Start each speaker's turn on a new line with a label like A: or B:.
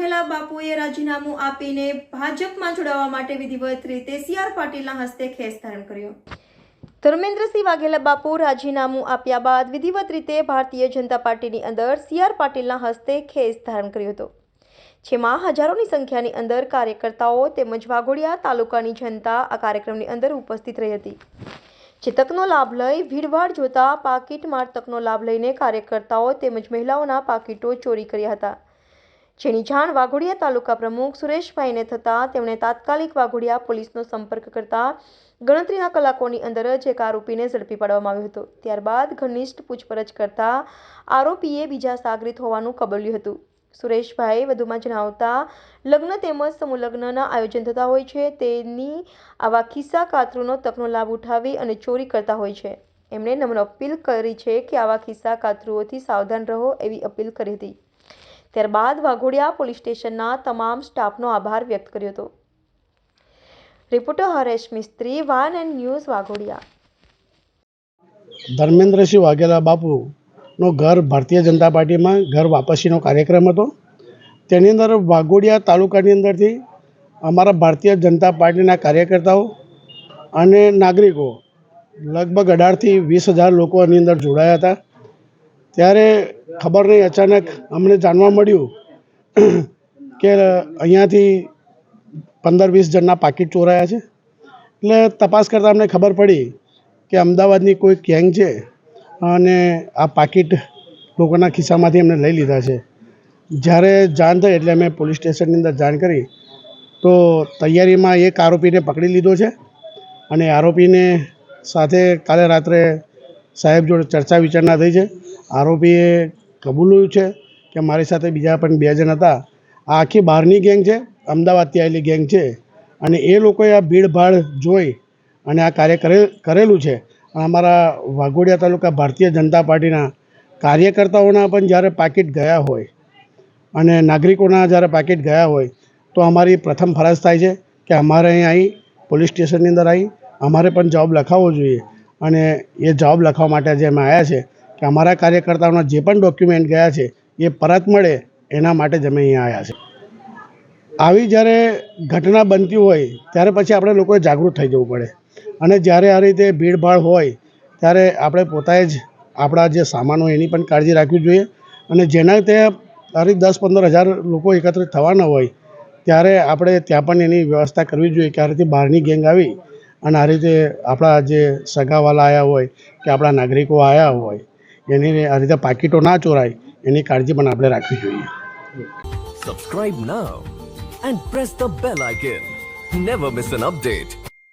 A: વાઘેલા બાપુએ રાજીનામું આપીને ભાજપમાં જોડાવા માટે વિધિવત રીતે સીઆર પાટીલના હસ્તે ખેસ ધારણ કર્યો. ધર્મેન્દ્રસિંહ વાઘેલા બાપુ રાજીનામું આપ્યા બાદ વિધિવત રીતે ભારતીય જનતા પાર્ટીની અંદર સીઆર પાટીલના હસ્તે ખેસ ધારણ કર્યો હતો. જેમાં હજારોની સંખ્યાની અંદર કાર્યકર્તાઓ તેમજ વાઘોડિયા તાલુકાની જનતા આ કાર્યક્રમની અંદર ઉપસ્થિત રહી હતી. જે તકનો લાભ લઈ ભીડભાડ જોતા પાકીટ માર તકનો લાભ લઈને કાર્યકર્તાઓ તેમજ મહિલાઓના પાકીટો ચોરી કર્યા હતા. જેની જાણ વાઘોડિયા તાલુકા પ્રમુખ સુરેશભાઈને થતાં તેમણે તાત્કાલિક વાઘોડિયા પોલીસનો સંપર્ક કરતા ગણતરીના કલાકોની અંદર જ એક આરોપીને ઝડપી પાડવામાં આવ્યો હતો. ત્યારબાદ ઘનિષ્ઠ પૂછપરછ કરતા આરોપીએ બીજા સાગરીત હોવાનું કબૂલ્યું હતું. સુરેશભાઈ વધુમાં જણાવતા, લગ્ન તેમજ સમૂહ લગ્નના આયોજન થતા હોય છે, તેની આવા ખિસ્સા કાતરુનો તકનો લાભ ઉઠાવી અને ચોરી કરતા હોય છે. એમણે નમ્ર અપીલ કરી છે કે આવા ખિસ્સા કાતરુઓથી સાવધાન રહો એવી અપીલ કરી હતી. ત્યારબાદ વાઘોડિયા પોલીસ સ્ટેશનના તમામ સ્ટાફનો આભાર વ્યક્ત કર્યો હતો. Reporter Haresh Mistry, one and news Vaghodia.
B: Dharmendrasinh Vaghela બાપુનો ઘર ભારતીય જનતા પાર્ટીમાં ઘર વાપસીનો કાર્યક્રમ હતો. તેની અંદર વાઘોડિયા તાલુકાની અંદરથી અમારા ભારતીય જનતા પાર્ટીના કાર્યકર્તાઓ અને નાગરિકો લગભગ અઢારથી વીસ હજાર લોકો એની અંદર જોડાયા હતા. ત્યારે ખબર નહીં, અચાનક અમને જાણવા મળ્યું કે અહીંયાથી પંદર વીસ જણના પાકીટ ચોરાયા છે. એટલે તપાસ કરતાં અમને ખબર પડી કે અમદાવાદની કોઈ ગેંગ છે અને આ પાકીટ લોકોના ખિસ્સામાંથી અમને લઈ લીધા છે. જ્યારે જાણ થઈ એટલે અમે પોલીસ સ્ટેશનની અંદર જાણ કરી તો તૈયારીમાં એક આરોપીને પકડી લીધો છે અને આરોપીને સાથે કાલે રાત્રે સાહેબ જોડે ચર્ચા વિચારણા થઈ છે. આરોપીએ કબૂલ્યું છે કે મારી સાથે બીજા પણ બે જણ હતા. આ આખી બહારની ગેંગ છે, અમદાવાદથી આવેલી ગેંગ છે. અને એ લોકોએ આ ભીડભાડ જોઈ અને આ કાર્ય કરે, કરેલું છે. અમારા વાઘોડિયા તાલુકા ભારતીય જનતા પાર્ટીના કાર્યકર્તાઓના પણ જ્યારે પાકીટ ગયા હોય અને નાગરિકોના જ્યારે પાકીટ ગયા હોય તો અમારી પ્રથમ ફરજ થાય છે કે અમારે અહીં આવી પોલીસ સ્ટેશનની અંદર આવી અમારે પણ જવાબ લખાવવો જોઈએ. અને એ જવાબ લખવા માટે જે અમે આવ્યા છે કે અમારા કાર્યકર્તાઓના જે પણ ડોક્યુમેન્ટ ગયા છે, એ પરત મળે એના માટે જ અમે અહીંયા આવ્યા છે. આવી જ્યારે ઘટના બનતી હોય, ત્યારે પછી આપણે લોકોએ જાગૃત થઈ જવું પડે. અને જ્યારે આ રીતે ભીડભાડ હોય, ત્યારે આપણે પોતાએ જ આપણા જે સામાન હોય એની પણ કાળજી રાખવી જોઈએ. અને જેના તે આ દસ પંદર હજાર લોકો એકત્રિત થવાના હોય, ત્યારે આપણે ત્યાં પણ એની વ્યવસ્થા કરવી જોઈએ ક્યારેથી બહારની ગેંગ આવી અને આ રીતે આપણા જે સગાવાલા આવ્યા હોય કે આપણા નાગરિકો આવ્યા હોય, એની આ રીતે પાકીટો ના ચોરાય, એની કાળજી પણ આપણે રાખવી જોઈએ
C: subscribe now and press the bell icon never miss an update.